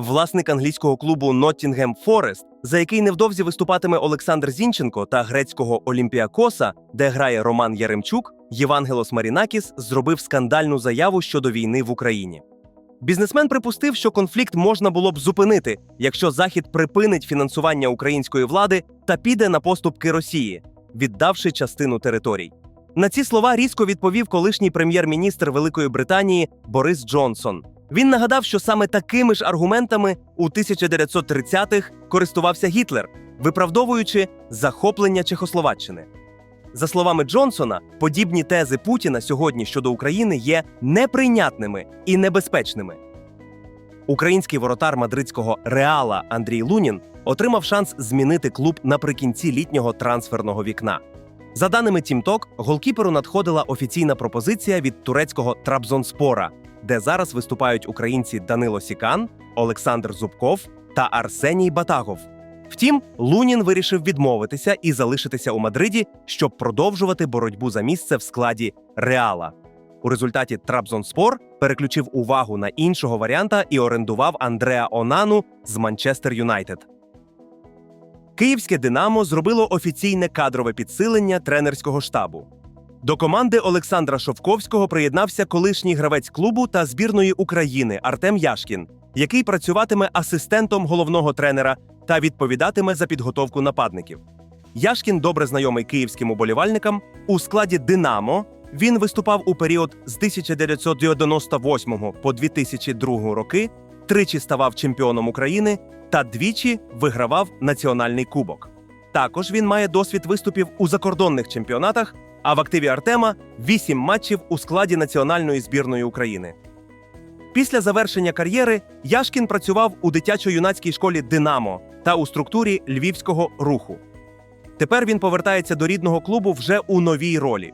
власник англійського клубу Ноттінгем Форест, за який невдовзі виступатиме Олександр Зінченко та грецького Олімпіакоса, де грає Роман Яремчук, Євангелос Марінакіс зробив скандальну заяву щодо війни в Україні. Бізнесмен припустив, що конфлікт можна було б зупинити, якщо Захід припинить фінансування української влади та піде на поступки Росії, віддавши частину територій. На ці слова різко відповів колишній прем'єр-міністр Великої Британії Борис Джонсон. Він нагадав, що саме такими ж аргументами у 1930-х користувався Гітлер, виправдовуючи захоплення Чехословаччини. За словами Джонсона, подібні тези Путіна сьогодні щодо України є неприйнятними і небезпечними. Український воротар мадридського Реала Андрій Лунін отримав шанс змінити клуб наприкінці літнього трансферного вікна. За даними Тімток, голкіперу надходила офіційна пропозиція від турецького Трабзонспора, де зараз виступають українці Данило Сікан, Олександр Зубков та Арсеній Батагов. Втім, Лунін вирішив відмовитися і залишитися у Мадриді, щоб продовжувати боротьбу за місце в складі Реала. У результаті Трабзонспор переключив увагу на іншого варіанта і орендував Андреа Онану з Манчестер Юнайтед. Київське Динамо зробило офіційне кадрове підсилення тренерського штабу. До команди Олександра Шовковського приєднався колишній гравець клубу та збірної України Артем Яшкін, який працюватиме асистентом головного тренера та відповідатиме за підготовку нападників. Яшкін добре знайомий київським уболівальникам. У складі Динамо він виступав у період з 1998 по 2002 роки, тричі ставав чемпіоном України та двічі вигравав національний кубок. Також він має досвід виступів у закордонних чемпіонатах, а в активі Артема 8 матчів у складі національної збірної України. Після завершення кар'єри Яшкін працював у дитячо-юнацькій школі Динамо та у структурі львівського руху. Тепер він повертається до рідного клубу вже у новій ролі.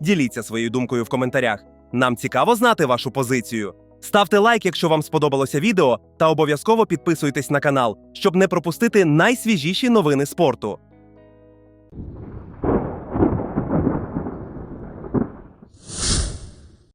Діліться своєю думкою в коментарях. Нам цікаво знати вашу позицію. Ставте лайк, якщо вам сподобалося відео, та обов'язково підписуйтесь на канал, щоб не пропустити найсвіжіші новини спорту.